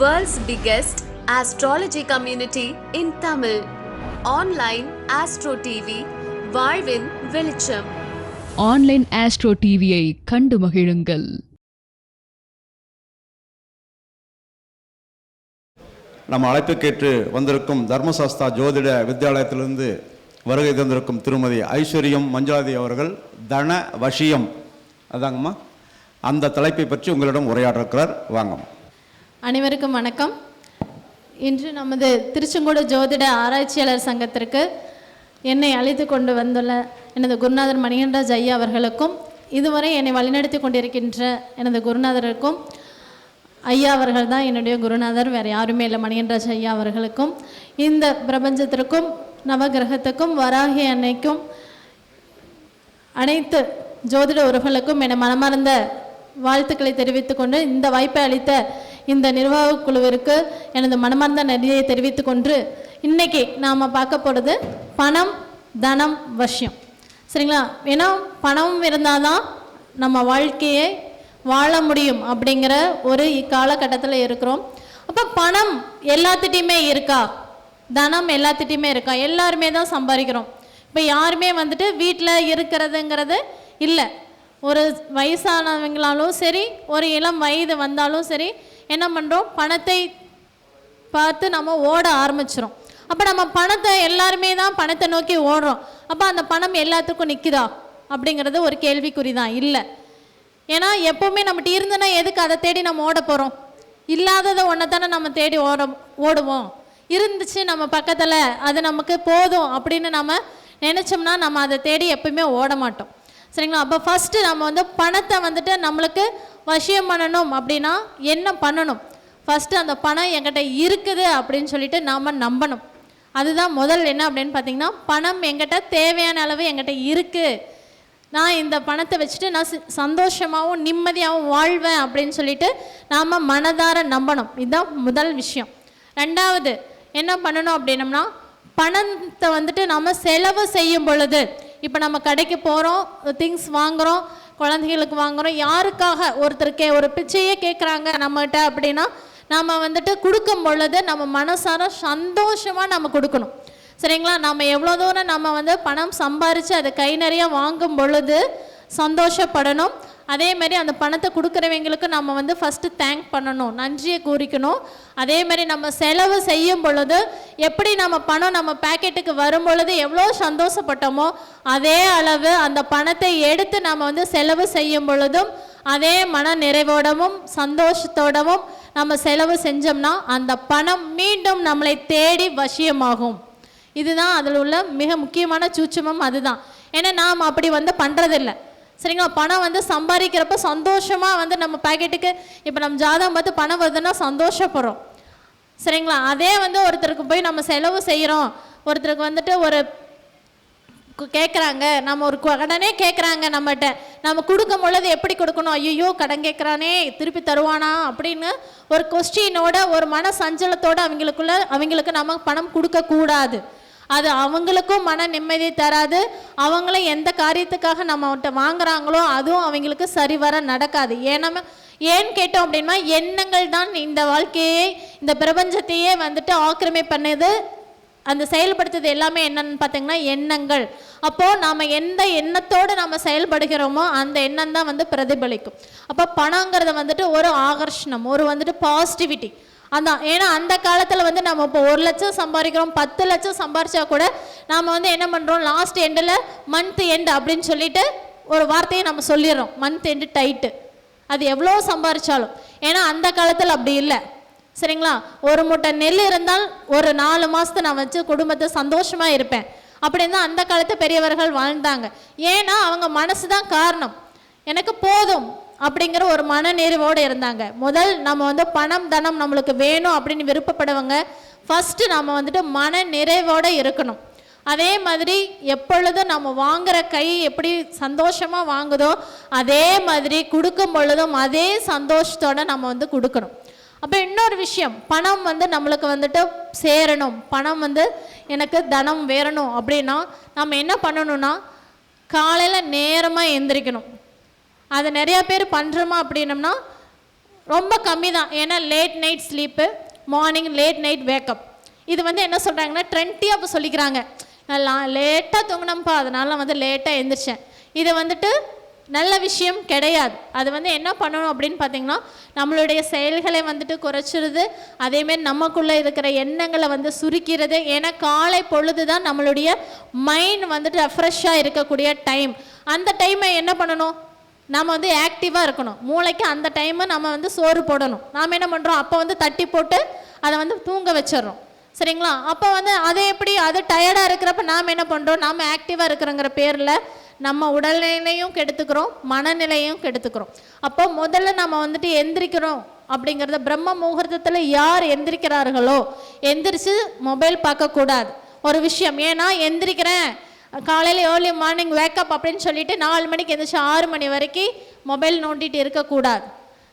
World's biggest astrology community in Tamil. Online Astro TV, வாழ்வின் வெளிச்சம். Online astro டிவியை கண்டு மகிழுங்கள். நம்ம அழைப்புக்கேற்று வந்திருக்கும் தர்மசாஸ்தா ஜோதிட வித்யாலயத்திலிருந்து வருகை தந்திருக்கும் திருமதி ஐஸ்வர்யம் மஞ்சுளாதி அவர்கள் தன வசியம் அதாங்கம்மா? அந்த தலைப்பை பற்றி உங்களிடம் உரையாடிருக்கிறார் வாங்கம்மா. அனைவருக்கும் வணக்கம். இன்று நமது திருச்செங்கோடு ஜோதிட ஆராய்ச்சியாளர் சங்கத்திற்கு என்னை அழைத்து கொண்டு வந்துள்ள எனது குருநாதர் மணிகண்டராஜ் ஐயா அவர்களுக்கும் இதுவரை என்னை வழிநடத்தி கொண்டிருக்கின்ற எனது குருநாதருக்கும் ஐயா அவர்கள் தான் என்னுடைய குருநாதர் வேறு யாருமே இல்லை மணிகண்டராஜ் ஐயா அவர்களுக்கும் இந்த பிரபஞ்சத்திற்கும் நவகிரகத்துக்கும் வராகி அன்னைக்கும் அனைத்து ஜோதிட உறவுகளுக்கும் என மனமார்ந்த வாழ்த்துக்களை தெரிவித்துக்கொண்டு இந்த வாய்ப்பை அளித்த இந்த நிர்வாக குழுவிற்கு எனது மனமார்ந்த நன்றியை தெரிவித்துக் கொண்டு இன்னைக்கு நாம் பார்க்க போகிறது பணம் தனம் வசியம். சரிங்களா? ஏன்னா பணம் இருந்தால் தான் நம்ம வாழ்க்கையை வாழ முடியும் அப்படிங்கிற ஒரு இக்காலகட்டத்தில் இருக்கிறோம். அப்போ பணம் எல்லாத்திட்டையுமே இருக்கா? தனம் எல்லாத்திட்டையுமே இருக்கா? எல்லாருமே தான் சம்பாதிக்கிறோம். இப்போ யாருமே வந்துட்டு வீட்டில் இருக்கிறதுங்கிறது இல்லை. ஒரு வயசானவங்களாலும் சரி ஒரு இளம் வயது வந்தாலும் சரி என்ன பண்ணுறோம் பணத்தை பார்த்து நம்ம ஓட ஆரம்பிச்சிடும் அப்போ நம்ம பணத்தை எல்லாருமே தான் பணத்தை நோக்கி ஓடுறோம். அப்போ அந்த பணம் எல்லாத்துக்கும் நிற்குதா அப்படிங்கிறது ஒரு கேள்விக்குறி தான் இல்லை. ஏன்னா எப்போவுமே நம்மகிட்ட இருந்துன்னா எதுக்கு அதை தேடி நம்ம ஓட போகிறோம் இல்லாததை ஒன்றை தானே நம்ம தேடி ஓட ஓடுவோம். இருந்துச்சு நம்ம பக்கத்தில் அது நமக்கு போதும் அப்படின்னு நம்ம நினச்சோம்னா நம்ம அதை தேடி எப்பவுமே ஓட மாட்டோம். சரிங்களா? அப்போ ஃபஸ்ட்டு நம்ம வந்து பணத்தை வந்துட்டு நம்மளுக்கு வசியம் பண்ணணும் அப்படின்னா என்ன பண்ணணும்? ஃபஸ்ட்டு அந்த பணம் என்கிட்ட இருக்குது அப்படின்னு சொல்லிட்டு நாம் நம்பணும். அதுதான் முதல் என்ன அப்படின்னு பார்த்தீங்கன்னா பணம் எங்கிட்ட தேவையான அளவு எங்கிட்ட இருக்குது நான் இந்த பணத்தை வச்சுட்டு நான் சந்தோஷமாகவும் நிம்மதியாகவும் வாழ்வேன் அப்படின்னு சொல்லிட்டு நாம் மனதார நம்பணும். இதுதான் முதல் விஷயம். ரெண்டாவது என்ன பண்ணணும் அப்படின்னம்னா பணத்தை வந்துட்டு நாம் செலவு செய்யும் பொழுது இப்போ நம்ம கடைக்கு போகிறோம் திங்ஸ் வாங்குகிறோம் குழந்தைகளுக்கு வாங்குகிறோம் யாருக்காக ஒருத்தருக்கே ஒரு பிச்சையே கேட்குறாங்க நம்மகிட்ட அப்படின்னா நம்ம வந்துட்டு கொடுக்கும் பொழுது நம்ம மனசார சந்தோஷமாக நம்ம கொடுக்கணும். சரிங்களா? நம்ம எவ்வளோ தூரம் நம்ம வந்து பணம் சம்பாரித்து அதை கை நிறைய வாங்கும் பொழுது சந்தோஷப்படணும். அதே மாதிரி அந்த பணத்தை கொடுக்குறவங்களுக்கு நம்ம வந்து ஃபஸ்ட்டு தேங்க் பண்ணணும் நன்றியை கூறிக்கணும். அதே மாதிரி நம்ம செலவு செய்யும் பொழுது எப்படி நம்ம பணம் நம்ம பேக்கெட்டுக்கு வரும் பொழுது எவ்வளோ சந்தோஷப்பட்டோமோ அதே அளவு அந்த பணத்தை எடுத்து நம்ம வந்து செலவு செய்யும் பொழுதும் அதே மன நிறைவோடவும் சந்தோஷத்தோடவும் நம்ம செலவு செஞ்சோம்னா அந்த பணம் மீண்டும் நம்மளை தேடி வசியமாகும். இதுதான் அதில் உள்ள மிக முக்கியமான சூட்சமம் அதுதான். ஏன்னா நாம் அப்படி வந்து பண்ணுறதில்ல சரிங்களா பணம் வந்து சம்பாதிக்கிறப்ப சந்தோஷமாக வந்து நம்ம பாக்கெட்டுக்கு இப்போ நம்ம ஜாதகம் பார்த்து பணம் வருதுன்னா சந்தோஷப்படுறோம். சரிங்களா? அதே வந்து ஒருத்தருக்கு போய் நம்ம செலவு செய்கிறோம் ஒருத்தருக்கு வந்துட்டு ஒரு கேட்குறாங்க நம்ம ஒரு கடனே கேட்குறாங்க நம்மகிட்ட நம்ம கொடுக்கும் பொழுது எப்படி கொடுக்கணும்? ஐயோ கடன் கேட்குறானே திருப்பி தருவானா அப்படின்னு ஒரு கொஸ்டினோட ஒரு மன சஞ்சலத்தோடு அவங்களுக்குள்ள அவங்களுக்கு நம்ம பணம் கொடுக்கக்கூடாது. அது அவங்களுக்கும் மன நிம்மதி தராது. அவங்களும் எந்த காரியத்துக்காக நம்ம வாங்குறாங்களோ அதுவும் அவங்களுக்கு சரிவர நடக்காது. ஏன்னா ஏன் கேட்டோம் அப்படின்னா எண்ணங்கள் தான் இந்த வாழ்க்கையே இந்த பிரபஞ்சத்தையே வந்துட்டு ஆக்கிரமி பண்ணது. அந்த செயல்படுத்துறது எல்லாமே என்னன்னு பார்த்தீங்கன்னா எண்ணங்கள். அப்போது நாம் எந்த எண்ணத்தோடு நம்ம செயல்படுகிறோமோ அந்த எண்ணம் தான் வந்து பிரதிபலிக்கும். அப்போ பணங்கிறத வந்துட்டு ஒரு ஆகர்ஷணம் ஒரு வந்துட்டு பாசிட்டிவிட்டி அதான் ஏன்னா அந்த காலத்தில் வந்து நம்ம இப்போ ஒரு லட்சம் சம்பாதிக்கிறோம் பத்து லட்சம் சம்பாரிச்சா கூட நாம் வந்து என்ன பண்ணுறோம் லாஸ்ட் எண்டில் மந்த் எண்ட் அப்படின்னு சொல்லிட்டு ஒரு வார்த்தையை நம்ம சொல்லிடுறோம். மந்த் எண்டு டைட்டு அது எவ்வளோ சம்பாரிச்சாலும். ஏன்னா அந்த காலத்தில் அப்படி இல்லை. சரிங்களா? ஒரு மூட்டை நெல் இருந்தால் ஒரு நாலு மாதத்தை நான் வச்சு குடும்பத்தை சந்தோஷமாக இருப்பேன். அப்படின்னு தான் அந்த காலத்து பெரியவர்கள் வாழ்ந்தாங்க. ஏன்னா அவங்க மனசு தான் காரணம். எனக்கு போதும். அப்படிங்கிற ஒரு மனநிறைவோடு இருந்தாங்க. முதல் நம்ம வந்து பணம் தனம் நம்மளுக்கு வேணும் அப்படின்னு விருப்பப்படுவங்க ஃபஸ்ட்டு நம்ம வந்துட்டு மன நிறைவோடு இருக்கணும். அதே மாதிரி எப்பொழுதும் நம்ம வாங்குற கை எப்படி சந்தோஷமாக வாங்குதோ அதே மாதிரி கொடுக்கும் பொழுதும் அதே சந்தோஷத்தோடு நம்ம வந்து கொடுக்கணும். அப்போ இன்னொரு விஷயம் பணம் வந்து நம்மளுக்கு வந்துட்டு சேரணும். பணம் வந்து எனக்கு தனம் வேறணும் அப்படின்னா நம்ம என்ன பண்ணணும்னா காலையில் நேரமாக எந்திரிக்கணும். அதை நிறையா பேர் பண்ணுறோமா அப்படின்னம்னா ரொம்ப கம்மி தான் ஏன்னா late night sleep morning late night wake up இது வந்து என்ன சொல்கிறாங்கன்னா ட்ரெண்ட்டியாக இப்போ சொல்லிக்கிறாங்க. நான் லேட்டாக தூங்கினப்பா அதனால வந்து லேட்டாக எழுந்திரிச்சேன் இது வந்துட்டு நல்ல விஷயம் கிடையாது. அது வந்து என்ன பண்ணணும் அப்படின்னு பார்த்தீங்கன்னா நம்மளுடைய செயல்களை வந்துட்டு குறைச்சிருது. அதேமாரி நமக்குள்ளே இருக்கிற எண்ணங்களை வந்து சுருக்கிறது. ஏன்னா காலை பொழுது தான் நம்மளுடைய மைண்ட் வந்துட்டு ரெஃப்ரெஷ்ஷாக இருக்கக்கூடிய டைம் அந்த டைமை என்ன பண்ணணும்? நம்ம வந்து ஆக்டிவாக இருக்கணும். மூளைக்கு அந்த டைமு நம்ம வந்து சோறு போடணும். நாம் என்ன பண்ணுறோம் அப்போ வந்து தட்டி போட்டு அதை வந்து தூங்க வச்சிடுறோம். சரிங்களா? அப்போ வந்து அது எப்படி? அது டயர்டாக இருக்கிறப்ப நாம் என்ன பண்ணுறோம் நாம் ஆக்டிவாக இருக்கிறோங்கிற பேரில் நம்ம உடல்நிலையும் கெடுத்துக்கிறோம் மனநிலையும் கெடுத்துக்கிறோம். அப்போ முதல்ல நம்ம வந்துட்டு எந்திரிக்கிறோம் அப்படிங்கிறத பிரம்ம முகூர்த்தத்தில் யார் எந்திரிக்கிறார்களோ எந்திரிச்சு மொபைல் பார்க்கக்கூடாது. ஒரு விஷயம். ஏன்னா எந்திரிக்கிறேன். காலையில் ஏர்லி மார்னிங் வேக்கப் அப்படின்னு சொல்லிட்டு நாலு மணிக்கு எழுந்திரிச்சு ஆறு மணி வரைக்கும் மொபைல் நோண்டிட்டு இருக்கக்கூடாது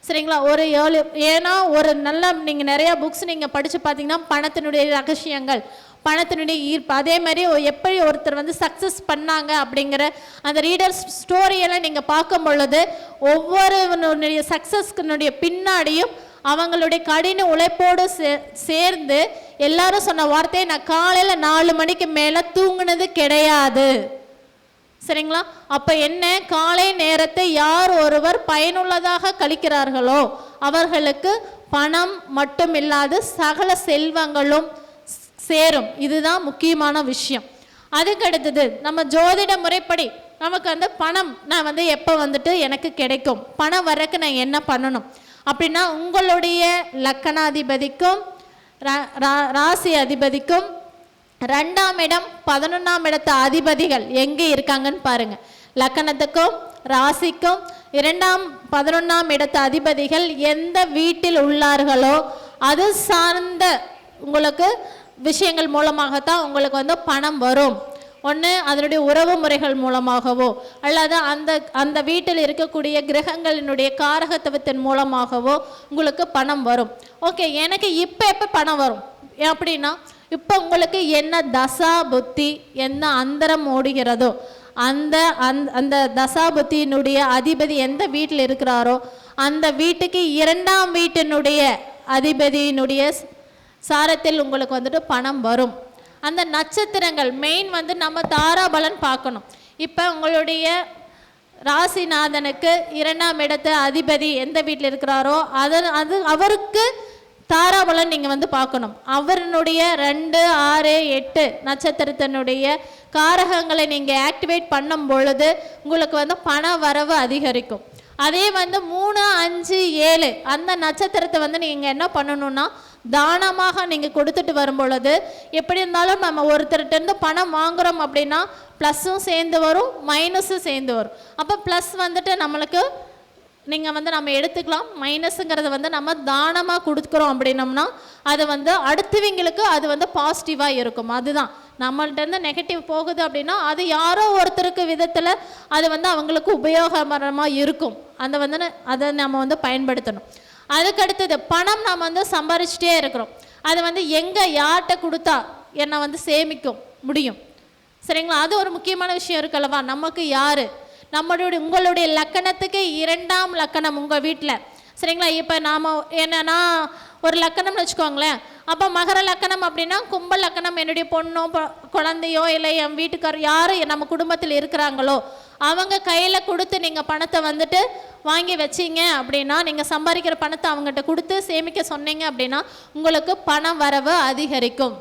சரிங்களா? ஒரு ஏழு ஏன்னா ஒரு நல்ல நீங்கள் நிறையா புக்ஸ் நீங்கள் படித்து பார்த்தீங்கன்னா பணத்தினுடைய ரகசியங்கள் பணத்தினுடைய ஈர்ப்பு. அதே மாதிரி எப்படி ஒருத்தர் வந்து சக்ஸஸ் பண்ணாங்க அப்படிங்கிற அந்த ரீடர்ஸ் ஸ்டோரியெல்லாம் நீங்கள் பார்க்கும் பொழுது ஒவ்வொருவனுடைய சக்ஸஸ்க்குனுடைய பின்னாடியும் அவங்களுடைய கடின உழைப்போடு சே சேர்ந்து எல்லாரும் சொன்ன வார்த்தையை நான் காலையில் நாலு மணிக்கு மேலே தூங்குனது கிடையாது. சரிங்களா? அப்போ என்ன? காலை நேரத்தை யார் ஒருவர் பயனுள்ளதாக கழிக்கிறார்களோ அவர்களுக்கு பணம் மட்டும் இல்லாது சகல செல்வங்களும் சேரும். இதுதான் முக்கியமான விஷயம். அதுக்கு அடுத்தது நம்ம ஜோதிட முறைப்படி நமக்கு வந்து பணம் நான் வந்து எப்போ வந்துட்டு எனக்கு கிடைக்கும்? பணம் வரக்கு நான் என்ன பண்ணணும்? அப்படின்னா உங்களுடைய லக்கணாதிபதிக்கும் ரா- ரா- ராசி அதிபதிக்கும் ரெண்டாம் இடம் பதினொன்றாம் இடத்து அதிபதிகள் எங்கே இருக்காங்கன்னு பாருங்க. லக்கணத்துக்கும் ராசிக்கும் இரண்டாம் பதினொன்றாம் இடத்து அதிபதிகள் எந்த வீட்டில் உள்ளார்களோ அது சார்ந்த உங்களுக்கு விஷயங்கள் மூலமாகத்தான் உங்களுக்கு வந்து பணம் வரும். ஒன்று அதனுடைய உறவு முறைகள் மூலமாகவோ அல்லது அந்த அந்த வீட்டில் இருக்கக்கூடிய கிரகங்களினுடைய காரகத்துவத்தின் மூலமாகவோ உங்களுக்கு பணம் வரும். ஓகே எனக்கு இப்போ எப்போ பணம் வரும்? அப்படின்னா இப்போ உங்களுக்கு என்ன தசா புத்தி என்ன அந்தரம் ஓடுகிறதோ அந்த அந்த அந்த தசா புத்தியினுடைய அதிபதி எந்த வீட்டில் இருக்கிறாரோ அந்த வீட்டுக்கு இரண்டாம் வீட்டினுடைய அதிபதியினுடைய சாரத்தில் உங்களுக்கு வந்துட்டு பணம் வரும். அந்த நட்சத்திரங்கள் மெயின் வந்து நம்ம தாராபலன் பார்க்கணும். இப்போ உங்களுடைய ராசிநாதனுக்கு இரண்டாம் இடத்து அதிபதி எந்த வீட்டில் இருக்கிறாரோ அதன் அது அவருக்கு தாராபலன் நீங்கள் வந்து பார்க்கணும். அவருடைய ரெண்டு ஆறு எட்டு நட்சத்திரத்தினுடைய காரகங்களை நீங்கள் ஆக்டிவேட் பண்ணும் பொழுது உங்களுக்கு வந்து பண வரவு அதிகரிக்கும். அதே வந்து மூணு அஞ்சு ஏழு அந்த நட்சத்திரத்தை வந்து நீங்கள் என்ன பண்ணணும்னா தானமாக நீங்கள் கொடுத்துட்டு வரும் பொழுது எப்படி இருந்தாலும் நம்ம ஒருத்தர்கிட்டருந்து பணம் வாங்குகிறோம் அப்படின்னா ப்ளஸ்ஸும் சேர்ந்து வரும் மைனஸும் சேர்ந்து வரும். அப்போ ப்ளஸ் வந்துட்டு நம்மளுக்கு நீங்கள் வந்து நம்ம எடுத்துக்கலாம். மைனஸுங்கிறத வந்து நம்ம தானமாக கொடுக்குறோம் அப்படின்னம்னா அது வந்து அடுத்தவங்களுக்கு அது வந்து பாசிட்டிவாக இருக்கும். அதுதான். நம்மள்ட்ட இருந்து நெகட்டிவ் போகுது அப்படின்னா அது யாரோ ஒருத்தருக்கு விதத்தில் அது வந்து அவங்களுக்கு உபயோகமரமாக இருக்கும். அந்த வந்து அதை நம்ம வந்து பயன்படுத்தணும். அதுக்கு அடுத்தது பணம் நாம் வந்து சம்பாரிச்சிட்டே இருக்கிறோம். அது வந்து எங்கே யார்கிட்ட கொடுத்தா என்னை வந்து சேமிக்கும் முடியும்? சரிங்களா? அது ஒரு முக்கியமான விஷயம் இருக்கல்லவா நமக்கு யார்? நம்மளுடைய உங்களுடைய லக்கணத்துக்கு இரண்டாம் லக்கணம் உங்கள் வீட்டில் சரிங்களா? இப்போ நாம் என்னன்னா ஒரு லக்கணம்னு வச்சுக்கோங்களேன். அப்போ மகர லக்கணம் அப்படின்னா கும்ப லக்கணம். என்னுடைய பொண்ணோ குழந்தையோ இல்லை என் வீட்டுக்கார் யார் நம்ம குடும்பத்தில் இருக்கிறாங்களோ அவங்க கையில் கொடுத்து நீங்கள் பணத்தை வந்துட்டு வாங்கி வச்சீங்க அப்படின்னா நீங்கள் சம்பாதிக்கிற பணத்தை அவங்ககிட்ட கொடுத்து சேமிக்க சொன்னீங்க அப்படின்னா உங்களுக்கு பண வரவு அதிகரிக்கும்.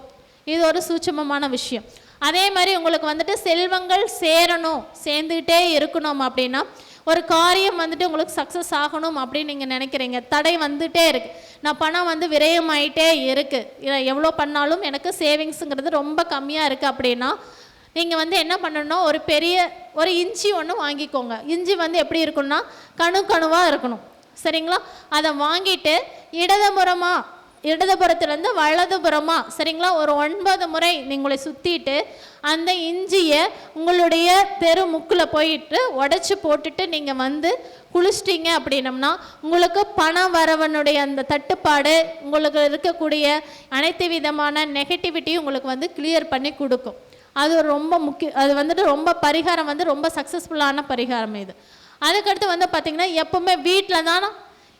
இது ஒரு சூட்சமமான விஷயம். அதே மாதிரி உங்களுக்கு வந்துட்டு செல்வங்கள் சேரணும் சேர்ந்துக்கிட்டே இருக்கணும் அப்படின்னா ஒரு காரியம் வந்துட்டு உங்களுக்கு சக்ஸஸ் ஆகணும் அப்படின்னு நீங்கள் நினைக்கிறீங்க. தடை வந்துட்டே இருக்கு. நான் பணம் வந்து விரயமாயிட்டே இருக்கு. எவ்வளோ பண்ணாலும் எனக்கு சேவிங்ஸுங்கிறது ரொம்ப கம்மியாக இருக்குது அப்படின்னா நீங்கள் வந்து என்ன பண்ணணும் ஒரு பெரிய ஒரு இஞ்சி ஒன்று வாங்கிக்கோங்க. இஞ்சி வந்து எப்படி இருக்கும்னா கணு கணுவாக இருக்கணும். சரிங்களா? அதை வாங்கிட்டு இடதுபுறமாக இடதுபுறத்துலேருந்து வலதுபுறமாக சரிங்களா? ஒரு ஒன்பது முறை நீங்களை சுற்றிட்டு அந்த இஞ்சியை உங்களுடைய தெரு முக்கில் போயிட்டு உடச்சி போட்டுட்டு நீங்கள் வந்து குளிச்சிட்டிங்க அப்படின்னம்னா உங்களுக்கு பண வரவனுடைய அந்த தட்டுப்பாடு உங்களுக்கு இருக்கக்கூடிய அனைத்து விதமான நெகட்டிவிட்டியும் உங்களுக்கு வந்து கிளியர் பண்ணி கொடுக்கும். அது ஒரு ரொம்ப முக்கிய அது வந்துட்டு ரொம்ப பரிகாரம் வந்து ரொம்ப சக்ஸஸ்ஃபுல்லான பரிகாரம் இது. அதுக்கடுத்து வந்து பார்த்திங்கன்னா எப்போவுமே வீட்டில் தான்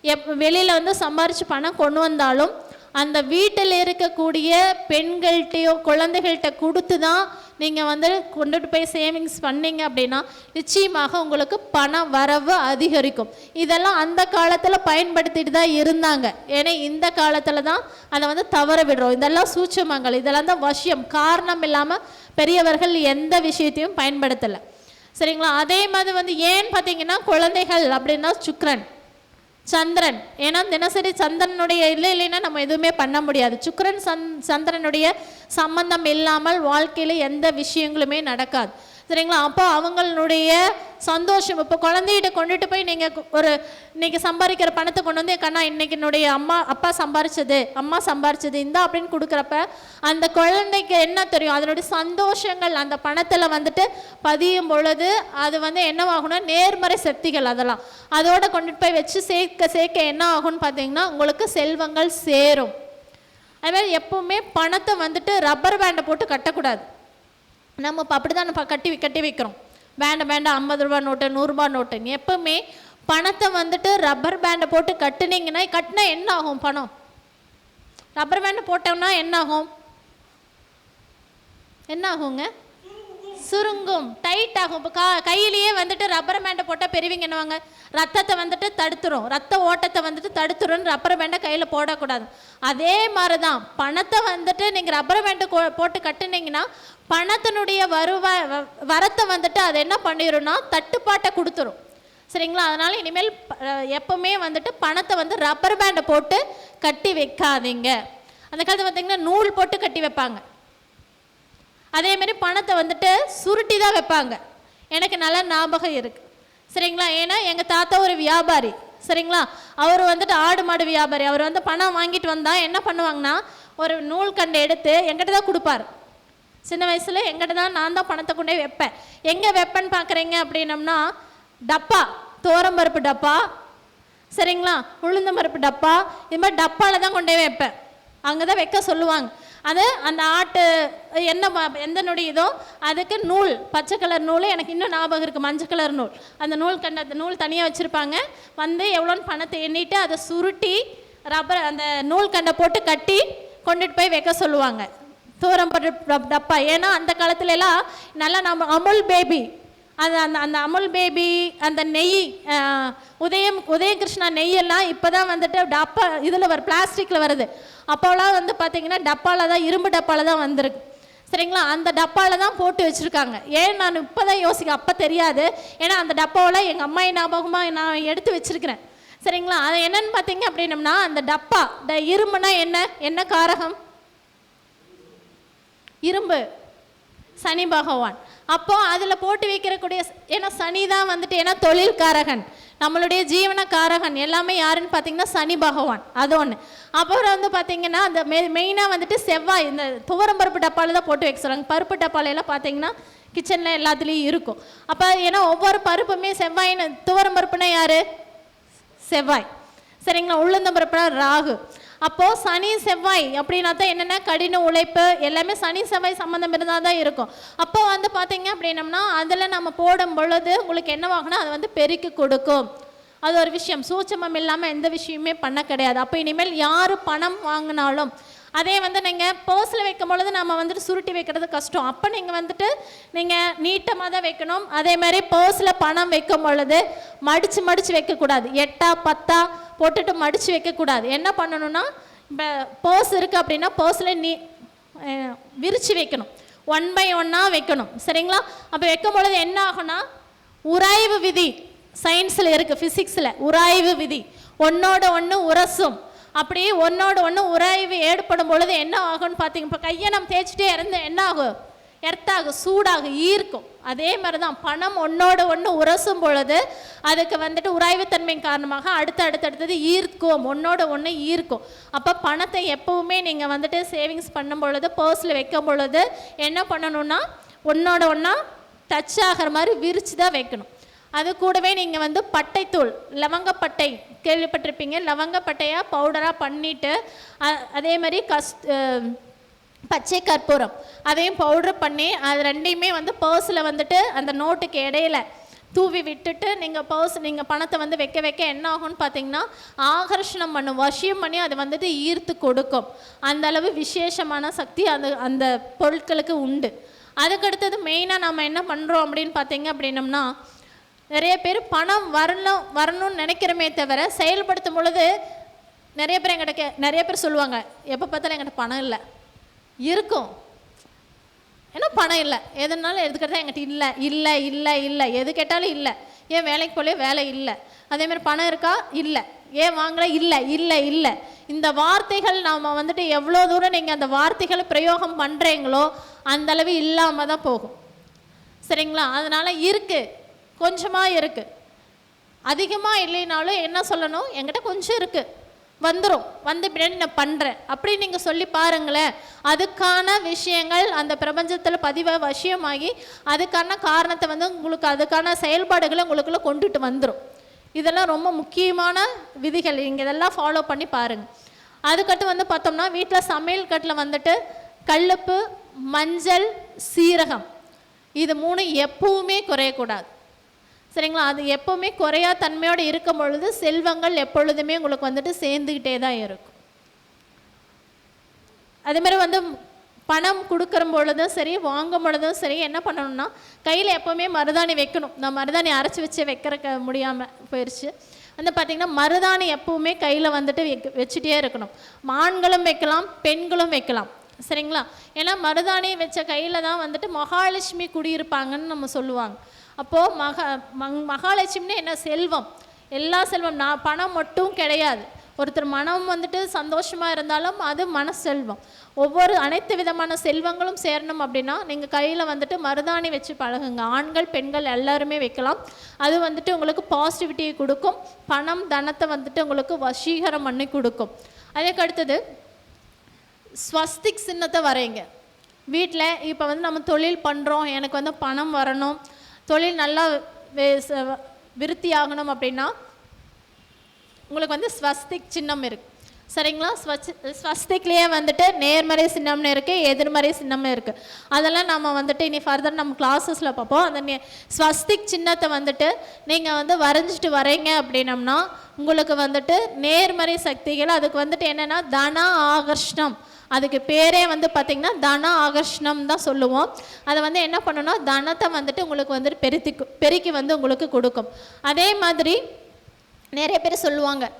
எப் வெளியில் வந்து சம்பாரித்து பணம் கொண்டு வந்தாலும் அந்த வீட்டில் இருக்கக்கூடிய பெண்கள்கிட்டையோ குழந்தைகள்கிட்ட கொடுத்து தான் நீங்கள் வந்து கொண்டுட்டு போய் சேவிங்ஸ் பண்ணீங்க அப்படின்னா நிச்சயமாக உங்களுக்கு பண வரவு அதிகரிக்கும். இதெல்லாம் அந்த காலத்தில் பயன்படுத்திட்டு தான் இருந்தாங்க. ஏன்னா இந்த காலத்தில் தான் அதை வந்து தவற விடுறோம். இதெல்லாம் சூட்சமங்கள். இதெல்லாம் தான் வசியம். காரணம் இல்லாமல் பெரியவர்கள் எந்த விஷயத்தையும் பயன்படுத்தலை. சரிங்களா? அதே மாதிரி வந்து ஏன்னு பார்த்தீங்கன்னா குழந்தைகள் அப்படின்னா சுக்ரன் சந்திரன். ஏன்னா தினசரி சந்திரனுடைய இல்லை இல்லைன்னா நம்ம எதுவுமே பண்ண முடியாது. சுக்கரன் சந் சந்திரனுடைய சம்பந்தம் இல்லாமல் வாழ்க்கையில் எந்த விஷயங்களுமே நடக்காது. சரிங்களா? அப்போ அவங்களுடைய சந்தோஷம். இப்போ குழந்தைகிட்ட கொண்டுட்டு போய் நீங்கள் ஒரு இன்னைக்கு சம்பாதிக்கிற பணத்தை கொண்டு வந்து கண்ணா இன்னைக்கு என்னுடைய அம்மா அப்பா சம்பாரிச்சது அம்மா சம்பாரிச்சது இந்த அப்படின்னு கொடுக்குறப்ப அந்த குழந்தைக்கு என்ன தெரியும்? அதனுடைய சந்தோஷங்கள் அந்த பணத்தில் வந்துட்டு பதியும் பொழுது அது வந்து என்னவாகும்னா நேர்மறை சக்திகள் அதெல்லாம். அதோட கொண்டுட்டு போய் வச்சு சேர்க்க சேர்க்க என்ன ஆகும்னு பார்த்தீங்கன்னா உங்களுக்கு செல்வங்கள் சேரும். அதுமாதிரி எப்பவுமே பணத்தை வந்துட்டு ரப்பர் பேண்டை போட்டு கட்டக்கூடாது. நம்ம இப்போ அப்படி தான் கட்டி கட்டி வைக்கிறோம். வேண்டாம் வேண்டாம் ஐம்பது ரூபா நோட்டு நூறுரூபா நோட்டுன்னு எப்பவுமே பணத்தை வந்துட்டு ரப்பர் பேண்டை போட்டு கட்டுனீங்கன்னா கட்டினா என்ன ஆகும் பணம்? ரப்பர் பேண்டை போட்டோம்னா என்ன ஆகும்? என்ன ஆகுங்க? சுருங்கும் டைட் ஆகும். இப்போ கா கையிலேயே வந்துட்டு ரப்பர் பேண்டை போட்டால் பெரியவங்க என்னவாங்க? ரத்தத்தை வந்துட்டு தடுத்துரும். ரத்த ஓட்டத்தை வந்துட்டு தடுத்துரும் ரப்பர் பேண்டை கையில் போடக்கூடாது. அதே மாதிரி தான் பணத்தை வந்துட்டு நீங்கள் ரப்பர் பேண்டை போட்டு கட்டுனீங்கன்னா பணத்தினுடைய வருவாய் வ- வரத்தை வந்துட்டு அது என்ன பண்ணிடும்னா தட்டுப்பாட்டை கொடுத்துரும். சரிங்களா? அதனால் இனிமேல் எப்போவுமே எப்பவுமே வந்துட்டு பணத்தை வந்து ரப்பர் பேண்டை போட்டு கட்டி வைக்காதீங்க. அந்த காலத்தில் பார்த்தீங்கன்னா நூல் போட்டு கட்டி வைப்பாங்க. அதே மாதிரி பணத்தை வந்துட்டு சுருட்டி தான் வைப்பாங்க. எனக்கு நல்ல ஞாபகம் இருக்குது சரிங்களா? ஏன்னா எங்கள் தாத்தா ஒரு வியாபாரி. சரிங்களா? அவர் வந்துட்டு ஆடு மாடு வியாபாரி. அவர் வந்து பணம் வாங்கிட்டு வந்தால் என்ன பண்ணுவாங்கன்னா ஒரு நூல் கண்டு எடுத்து எங்கிட்ட தான் கொடுப்பார். சின்ன வயசில் எங்கிட்ட தான் நான் தான் பணத்தை கொண்டே வைப்பேன். எங்கே வைப்பேன்னு பார்க்குறீங்க அப்படின்னம்னா டப்பா தோரம்பருப்பு டப்பா சரிங்களா? உளுந்தம்பருப்பு டப்பா இது மாதிரி டப்பாவில் தான் கொண்டே வைப்பேன். அங்கே தான் வைக்க சொல்லுவாங்க. அது அந்த ஆட்டு என்ன எந்த நொடியுதோ அதுக்கு நூல் பச்சை கலர் நூல் எனக்கு இன்னும் ஞாபகம் இருக்குது மஞ்சள் கலர் நூல். அந்த நூல் கண்ட அந்த நூல் தனியாக வச்சுருப்பாங்க. வந்து எவ்வளோன்னு பணத்தை எண்ணிட்டு அதை சுருட்டி ரப்பர் அந்த நூல் கண்டை போட்டு கட்டி கொண்டுட்டு போய் வைக்க சொல்லுவாங்க. தூரம் டப்பா. ஏன்னா அந்த காலத்துலலாம் நல்லா நம்ம அமுல் பேபி அது அந்த அந்த அமுல் பேபி அந்த நெய் உதயம் உதயகிருஷ்ணா நெய்யெல்லாம் இப்போ தான் வந்துட்டு டப்பா இதில் வரும் பிளாஸ்டிக்கில் வருது. அப்போலாம் வந்து பார்த்தீங்கன்னா டப்பாவில் தான் இரும்பு டப்பாவில் தான் வந்திருக்கு. சரிங்களா? அந்த டப்பாவில் தான் போட்டு வச்சுருக்காங்க. ஏன் நான் இப்போ தான் யோசிக்க அப்போ தெரியாது. ஏன்னா அந்த டப்பாவில் எங்கள் அம்மா ஞாபகமாக நான் எடுத்து வச்சுருக்கிறேன். சரிங்களா? அது என்னன்னு பார்த்தீங்க அப்படின்னம்னா அந்த டப்பா இந்த இரும்புனா என்ன? என்ன காரகம்? இரும்பு. சனி பகவான். அப்போ அதில் போட்டு வைக்கிறக்கூடிய ஏன்னா சனி தான் வந்துட்டு ஏன்னா தொழில்காரகன். நம்மளுடைய ஜீவனக்காரகன். எல்லாமே யாருன்னு பார்த்தீங்கன்னா சனி பகவான். அது ஒன்று அப்புறம் வந்து பார்த்தீங்கன்னா அந்த மெ மெயினாக வந்துட்டு செவ்வாய். இந்த துவரம் பருப்பு டப்பாவில் தான் போட்டு வைக்க சொல்கிறாங்க பருப்பு டப்பாலையெல்லாம் எல்லாம் பார்த்தீங்கன்னா கிச்சனில் எல்லாத்துலேயும் இருக்கும். அப்போ ஏன்னா ஒவ்வொரு பருப்புமே செவ்வாயின்னு துவரம் பருப்புனா யார்? செவ்வாய். சரிங்களா? உளுந்தம் பருப்புனா ராகு. அப்போது சனி செவ்வாய் அப்படின்னா தான் என்னென்ன? கடின உழைப்பு எல்லாமே சனி செவ்வாய் சம்மந்தம் இருந்தால் தான் இருக்கும். அப்போ வந்து பார்த்தீங்க அப்படின்னம்னா அதில் நம்ம போடும் பொழுது உங்களுக்கு என்னவாகனா அது வந்து பெருக்கி கொடுக்கும். அது ஒரு விஷயம். சூட்சமம் இல்லாமல் எந்த விஷயமே பண்ண கிடையாது. அப்போ இனிமேல் யார் பணம் வாங்கினாலும் அதே வந்து நீங்கள் பர்ஸில் வைக்கும் பொழுது நம்ம வந்துட்டு சுருட்டி வைக்கிறது கஷ்டம். அப்போ நீங்கள் வந்துட்டு நீங்கள் நீட்டமாக தான் வைக்கணும். அதே மாதிரி பர்ஸில் பணம் வைக்கும் பொழுது மடித்து மடித்து வைக்கக்கூடாது. எட்டா பத்தா போட்டுட்டு மடித்து வைக்கக்கூடாது. என்ன பண்ணணும்னா இப்போ பர்ஸ் இருக்குது அப்படின்னா பர்ஸில் நீ விரித்து வைக்கணும். ஒன் பை ஒன்னாக வைக்கணும். சரிங்களா? அப்போ வைக்கும் பொழுது என்ன ஆகும்னா உராய்வு விதி சயின்ஸில் இருக்குது ஃபிசிக்ஸில் உராய்வு விதி. ஒன்னோட ஒன்று உரசும். அப்படியே ஒன்னோட ஒன்று உராய்வு ஏற்படும் பொழுது என்ன ஆகும்னு பார்த்தீங்க? இப்போ கையை நம்ம தேய்ச்சிட்டே இருந்து என்ன ஆகும்? எர்த்தாகும் சூடாகும் ஈர்க்கும். அதே மாதிரி தான் பணம் ஒன்னோட ஒன்று உரசும் பொழுது அதுக்கு வந்துட்டு உராய்வுத்தன்மை காரணமாக அடுத்து அடுத்தடுத்தது ஈர்க்கும். ஒன்னோட ஒன்று ஈர்க்கும். அப்போ பணத்தை எப்பவுமே நீங்கள் வந்துட்டு சேவிங்ஸ் பண்ணும் பொழுது பர்ஸில் வைக்கும் பொழுது என்ன பண்ணணும்னா ஒன்னோட ஒன்றா டச் ஆகிற மாதிரி விரித்து தான் வைக்கணும். அது கூடவே நீங்கள் வந்து பட்டைத்தூள் லவங்கப்பட்டை கேள்விப்பட்டிருப்பீங்க. லவங்கப்பட்டையாக பவுடராக பண்ணிவிட்டு அதே மாதிரி கஸ் பச்சை கற்பூரம். அதையும் பவுடர் பண்ணி அது ரெண்டையுமே வந்து பர்ஸில் வந்துட்டு அந்த நோட்டுக்கு இடையில தூவி விட்டுட்டு நீங்கள் பர்ஸ் நீங்கள் பணத்தை வந்து வைக்க வைக்க என்ன ஆகும்னு பார்த்தீங்கன்னா ஆகர்ஷணம் பண்ணும் வசியம் பண்ணி அது வந்துட்டு ஈர்த்து கொடுக்கும். அந்த அளவு விசேஷமான சக்தி அந்த அந்த பொருட்களுக்கு உண்டு. அதுக்கடுத்தது மெயினாக நம்ம என்ன பண்ணுறோம் அப்படின்னு பார்த்தீங்க அப்படின்னம்னா நிறைய பேர் பணம் வரணும் வரணும்னு நினைக்கிறோமே தவிர செயல்படுத்தும் பொழுது நிறைய பேர் எங்கிட்ட கே நிறைய பேர் சொல்லுவாங்க எப்போ பார்த்தாலும் எங்கிட்ட பணம் இல்லை. இருக்கும். ஏன்னா பணம் இல்லை. எதுனாலும் எதுக்கிட்ட எங்கிட்ட இல்லை. இல்லை இல்லை இல்லை. எது கேட்டாலும் இல்லை. ஏன் வேலைக்கு போலே வேலை இல்லை. அதேமாதிரி பணம் இருக்கா? இல்லை. ஏன் வாங்கல? இல்லை இல்லை இல்லை. இந்த வார்த்தைகள் நாம் வந்துட்டு எவ்வளோ தூரம் நீங்கள் அந்த வார்த்தைகளை பிரயோகம் பண்ணுறீங்களோ அந்த அளவு இல்லாமல் தான் போகும். சரிங்களா? அதனால் இருக்குது கொஞ்சமாக இருக்குது அதிகமாக இல்லைனாலும் என்ன சொல்லணும்? என்கிட்ட கொஞ்சம் இருக்குது வந்துடும் வந்து பின்னாடி நான் பண்ணுறேன் அப்படி நீங்கள் சொல்லி பாருங்களேன். அதுக்கான விஷயங்கள் அந்த பிரபஞ்சத்தில் பதிவாக வசியமாகி அதுக்கான காரணத்தை வந்து உங்களுக்கு அதுக்கான செயல்பாடுகளை உங்களுக்குள்ளே கொண்டுட்டு வந்துடும் இதெல்லாம் ரொம்ப முக்கியமான விதிகள். நீங்கள் இதெல்லாம் ஃபாலோ பண்ணி பாருங்கள் அதுக்கட்டு வந்து பார்த்தோம்னா வீட்டில் சமையல் கட்டில் வந்துட்டு கல்லுப்பு மஞ்சள் சீரகம். இது மூணு எப்பவுமே குறையக்கூடாது. சரிங்களா? அது எப்போவுமே குறையா தன்மையோடு இருக்கும் பொழுது செல்வங்கள் எப்பொழுதுமே உங்களுக்கு வந்துட்டு சேர்ந்துக்கிட்டே தான் இருக்கும். அதேமாதிரி வந்து பணம் கொடுக்குற பொழுதும் சரி வாங்கும் பொழுதும் சரி என்ன பண்ணணும்னா கையில் எப்போவுமே மருதாணி வைக்கணும். நான் மருதாணி அரைச்சி வச்சு வைக்கிறக்க முடியாமல் போயிடுச்சு வந்து பார்த்திங்கன்னா மருதாணி எப்பவுமே கையில் வந்துட்டு வைக்க வச்சுட்டே இருக்கணும். ஆண்களும் வைக்கலாம் பெண்களும் வைக்கலாம். சரிங்களா? ஏன்னா மருதாணி வச்ச கையில் தான் வந்துட்டு மகாலட்சுமி குடியிருப்பாங்கன்னு நம்ம சொல்லுவாங்க. அப்போது மகா மங் மகாலட்சுமின்னு என்ன செல்வம்? எல்லா செல்வம் நான் பணம் மட்டும் கிடையாது. ஒருத்தர் மனம் வந்துட்டு சந்தோஷமாக இருந்தாலும் அது மன செல்வம் ஒவ்வொரு அனைத்து விதமான செல்வங்களும் சேரணும் அப்படின்னா நீங்கள் கையில் வந்துட்டு மருதாணி வச்சு பழகுங்க. ஆண்கள் பெண்கள் எல்லாருமே வைக்கலாம். அது வந்துட்டு உங்களுக்கு பாசிட்டிவிட்டியை கொடுக்கும். பணம் தனத்தை வந்துட்டு உங்களுக்கு வசீகரம் பண்ணி கொடுக்கும். அதுக்கு அடுத்தது ஸ்வஸ்திக் சின்னத்தை வரைங்க வீட்டில் இப்போ வந்து நம்ம தொழில் பண்ணுறோம் எனக்கு வந்து பணம் வரணும். தொழில் நல்லா விருத்தியாகணும் அப்படின்னா உங்களுக்கு வந்து ஸ்வஸ்திக் சின்னம் இருக்கு. சரிங்களா? ஸ்வச் ஸ்வஸ்திக்லேயே வந்துட்டு நேர்மறை சின்னம்னு இருக்குது எதிர்மறை சின்னம்னு இருக்குது அதெல்லாம் நம்ம வந்துட்டு இனி ஃபர்தர் நம்ம கிளாஸஸில் பார்ப்போம். அந்த நே ஸ்வஸ்திக் சின்னத்தை வந்துட்டு நீங்கள் வந்து வரைஞ்சிட்டு வரீங்க அப்படின்னம்னா உங்களுக்கு வந்துட்டு நேர்மறை சக்திகள் அதுக்கு வந்துட்டு என்னென்னா தன ஆகர்ஷ்ணம். அதுக்கு பேரே வந்து பார்த்திங்கன்னா தன ஆகர்ஷணம் தான் சொல்லுவோம். அதை வந்து என்ன பண்ணணும்னா தனத்தை வந்துட்டு உங்களுக்கு வந்துட்டு பெருத்தி பெருக்கி வந்து உங்களுக்கு கொடுக்கும். அதே மாதிரி நிறைய பேர் சொல்லுவாங்க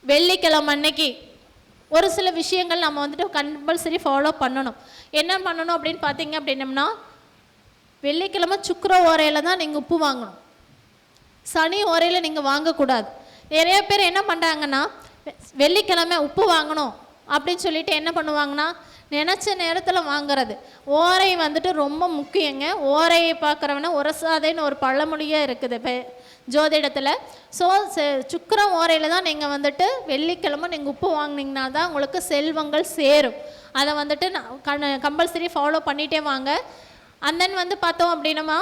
வெள்ளிக்கிழமை அன்னைக்கு ஒரு சில விஷயங்கள் நம்ம வந்துட்டு கம்பல்சரி ஃபாலோ பண்ணணும். என்ன பண்ணணும் அப்படின்னு பார்த்தீங்க அப்படின்னம்னா வெள்ளிக்கிழமை சுக்கர ஓரையில் தான் நீங்கள் உப்பு வாங்கணும். சனி ஓரையில் நீங்கள் வாங்கக்கூடாது. நிறைய பேர் என்ன பண்ணுறாங்கன்னா வெ- வெள்ளிக்கிழமை உப்பு வாங்கணும். அப்படின்னு சொல்லிட்டு என்ன பண்ணுவாங்கன்னா நினச்ச நேரத்தில் வாங்குறது. ஓரை வந்துட்டு ரொம்ப முக்கியங்க. ஓரையை பார்க்குறவன உரசாதேன்னு ஒரு பழமொழியே இருக்குது இப்போ ஜோதிடத்தில். ஸோ சுக்கரம் ஓரையில் தான் நீங்கள் வந்துட்டு வெள்ளிக்கிழமை நீங்கள் உப்பு வாங்குனீங்கன்னா தான் உங்களுக்கு செல்வங்கள் சேரும். அதை வந்துட்டு கம்பல்சரி ஃபாலோ பண்ணிகிட்டே வாங்க. அண்ட் தென் வந்து பார்த்தோம் அப்படின்னமா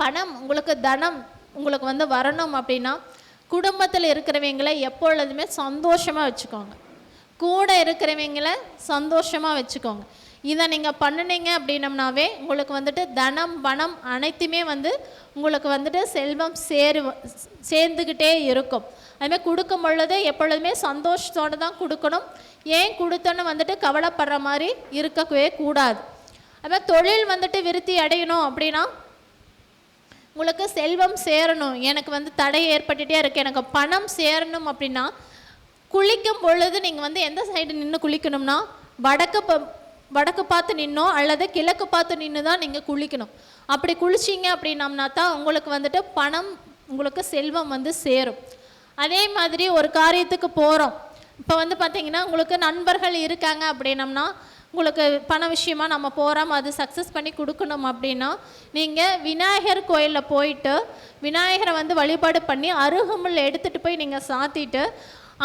பணம் உங்களுக்கு தனம் உங்களுக்கு வந்து வரணும் அப்படின்னா குடும்பத்தில் இருக்கிறவங்களை எப்பொழுதுமே சந்தோஷமாக வச்சுக்கோங்க. கூட இருக்கிறவங்கள சந்தோஷமாக வச்சுக்கோங்க. இதை நீங்கள் பண்ணுனீங்க அப்படின்னம்னாவே உங்களுக்கு வந்துட்டு தனம் பணம் அனைத்துமே வந்து உங்களுக்கு வந்துட்டு செல்வம் சேரு சேர்ந்துக்கிட்டே இருக்கும். அதுமாதிரி கொடுக்கும் பொழுது எப்பொழுதுமே சந்தோஷத்தோடு தான் கொடுக்கணும். ஏன் கொடுத்தோன்னு வந்துட்டு கவலைப்படுற மாதிரி இருக்கவே கூடாது. அதுமாதிரி தொழில் வந்துட்டு விருத்தி அடையணும் அப்படின்னா உங்களுக்கு செல்வம் சேரணும். எனக்கு வந்து தடை ஏற்பட்டுகிட்டே இருக்குது எனக்கு பணம் சேரணும் அப்படின்னா குளிக்கும் பொழுது நீங்கள் வந்து எந்த சைடு நின்று குளிக்கணும்னா வடக்கு ப- வடக்கு பார்த்து நின்னோ அல்லது கிழக்கு பார்த்து நின்று தான் நீங்கள் குளிக்கணும். அப்படி குளிச்சிங்க அப்படின்னம்னா தான் உங்களுக்கு வந்துட்டு பணம் உங்களுக்கு செல்வம் வந்து சேரும். அதே மாதிரி ஒரு காரியத்துக்கு போகிறோம் இப்போ வந்து பார்த்தீங்கன்னா உங்களுக்கு நண்பர்கள் இருக்காங்க அப்படின்னம்னா உங்களுக்கு பண விஷயமா நம்ம போகிறோம் அது சக்ஸஸ் பண்ணி கொடுக்கணும் அப்படின்னா நீங்கள் விநாயகர் கோயிலில் போயிட்டு விநாயகரை வந்து வழிபாடு பண்ணி அருகமுள் எடுத்துகிட்டு போய் நீங்கள் சாத்திட்டு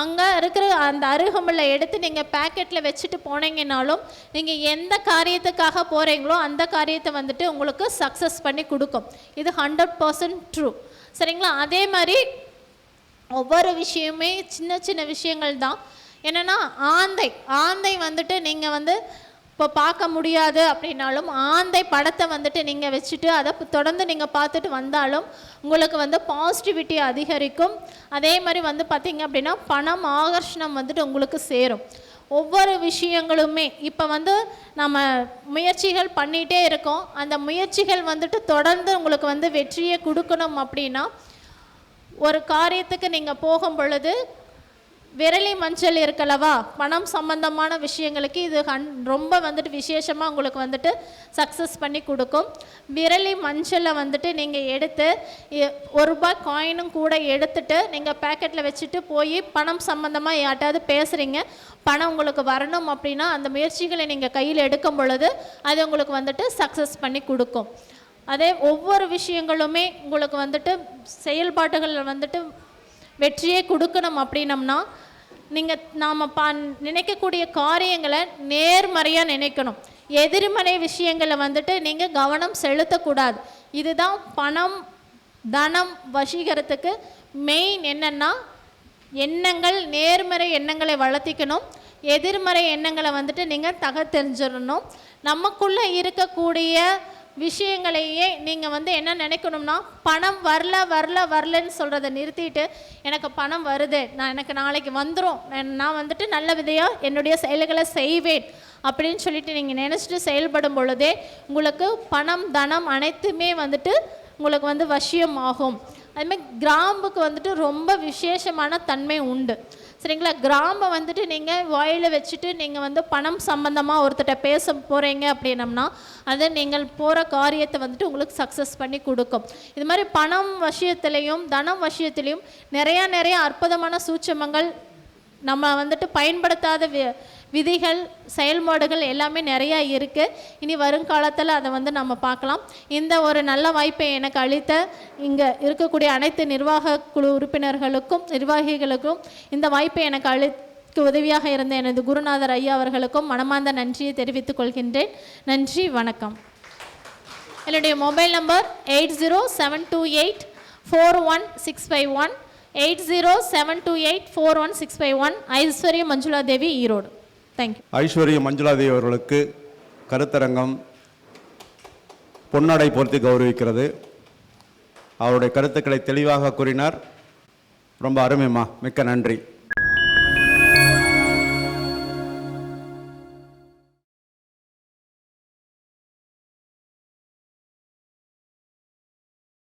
அங்கே இருக்கிற அந்த அருகம்புல்லை எடுத்து நீங்கள் பேக்கெட்டில் வச்சுட்டு போனீங்கனாலும் நீங்கள் எந்த காரியத்துக்காக போகிறீங்களோ அந்த காரியத்தை வந்துட்டு உங்களுக்கு சக்ஸஸ் பண்ணி கொடுக்கும். இது ஹண்ட்ரட் பர்சன்ட் ட்ரூ சரிங்களா? அதே மாதிரி ஒவ்வொரு விஷயமே சின்ன சின்ன விஷயங்கள் தான். என்னென்னா ஆந்தை. ஆந்தை வந்துட்டு நீங்கள் வந்து இப்போ பார்க்க முடியாது அப்படின்னாலும் ஆந்தை படத்தை வந்துட்டு நீங்கள் வச்சுட்டு அதை தொடர்ந்து நீங்கள் பார்த்துட்டு வந்தாலும் உங்களுக்கு வந்து பாசிட்டிவிட்டி அதிகரிக்கும். அதே மாதிரி வந்து பார்த்தீங்க அப்படின்னா பணம் ஆகர்ஷணம் வந்துட்டு உங்களுக்கு சேரும். ஒவ்வொரு விஷயங்களுமே இப்போ வந்து நம்ம முயற்சிகள் பண்ணிகிட்டே இருக்கோம். அந்த முயற்சிகள் வந்துட்டு தொடர்ந்து உங்களுக்கு வந்து வெற்றியை கொடுக்கணும் அப்படின்னா ஒரு காரியத்துக்கு நீங்கள் போகும் பொழுது விரலி மஞ்சள் இருக்கலவா பணம் சம்பந்தமான விஷயங்களுக்கு இது ஹன் ரொம்ப வந்துட்டு விசேஷமாக உங்களுக்கு வந்துட்டு சக்ஸஸ் பண்ணி கொடுக்கும். விரலி மஞ்சளை வந்துட்டு நீங்கள் எடுத்து ஒரு ரூபாய் காயினும் கூட எடுத்துட்டு நீங்கள் பேக்கெட்டில் வச்சுட்டு போய் பணம் சம்பந்தமாக யார்ட்டாவது பேசுகிறீங்க பணம் உங்களுக்கு வரணும் அப்படின்னா அந்த முயற்சிகளை நீங்கள் கையில் எடுக்கும் பொழுது அது உங்களுக்கு வந்துட்டு சக்ஸஸ் பண்ணி கொடுக்கும். அதே ஒவ்வொரு விஷயங்களுமே உங்களுக்கு வந்துட்டு செயல்பாடுகளில் வந்துட்டு வெற்றியை கொடுக்கணும் அப்படின்னம்னா நீங்கள் நாம் பா நினைக்கக்கூடிய காரியங்களை நேர்மறையாக நினைக்கணும். எதிர்மறை விஷயங்களை வந்துட்டு நீங்கள் கவனம் செலுத்தக்கூடாது. இதுதான் பணம் தனம் வசீகரத்துக்கு மெயின் என்னென்னா எண்ணங்கள் நேர்மறை எண்ணங்களை வளர்த்திக்கணும். எதிர்மறை எண்ணங்களை வந்துட்டு நீங்கள் தகத்தெறிஞ்சிடணும் நமக்குள்ளே இருக்கக்கூடிய விஷயங்களையே நீங்கள் வந்து என்ன நினைக்கணும்னா பணம் வரல வரல வரலன்னு சொல்கிறத நிறுத்திட்டு எனக்கு பணம் வருது நான் எனக்கு நாளைக்கு வந்துடும் நான் வந்துட்டு நல்ல விதையாக என்னுடைய செயல்களை செய்வேன் அப்படின்னு சொல்லிட்டு நீங்கள் நினச்சிட்டு செயல்படும் பொழுதே உங்களுக்கு பணம் தனம் அனைத்துமே வந்துட்டு உங்களுக்கு வந்து வசியம் ஆகும் அதுமாதிரி கிராம்புக்கு வந்துட்டு ரொம்ப விசேஷமான தன்மை உண்டு. சரிங்களா? கிராம்பை வந்துட்டு நீங்கள் வாயில் வச்சுட்டு நீங்கள் வந்து பணம் சம்பந்தமாக ஒருத்தர்கிட்ட பேச போகிறீங்க அப்படின்னம்னா அது நீங்கள் போகிற காரியத்தை வந்துட்டு உங்களுக்கு சக்ஸஸ் பண்ணி கொடுக்கும். இது மாதிரி பணம் விஷயத்துலேயும் தனம் விஷயத்துலேயும் நிறையா நிறைய அற்புதமான சூட்சமங்கள் நம்ம வந்துட்டு பயன்படுத்தாத வி விதிகள் செயல்பாடுகள் எல்லாமே நிறையா இருக்குது இனி வருங்காலத்தில் அதை வந்து நம்ம பார்க்கலாம். இந்த ஒரு நல்ல வாய்ப்பை எனக்கு அளித்த இங்கே இருக்கக்கூடிய அனைத்து நிர்வாக குழு உறுப்பினர்களுக்கும் நிர்வாகிகளுக்கும் இந்த வாய்ப்பை எனக்கு அளிக்க உதவியாக இருந்த எனது குருநாதர் ஐயா அவர்களுக்கும் மனமார்ந்த நன்றியை தெரிவித்துக் கொள்கின்றேன். நன்றி வணக்கம். என்னுடைய mobile number eight zero seven two eight four one six five one. Eight zero seven two eight four one six five one Aishwarya Manjula Devi Erode. Thank you Aishwarya Manjuladevi அவர்களுக்கு கருத்தரங்கம் பொன்னாடை பொருத்தி கௌரவிக்கிறது. அவருடைய கருத்துக்களை தெளிவாக கூறினார். ரொம்ப அருமைம்மா. மிக்க நன்றி.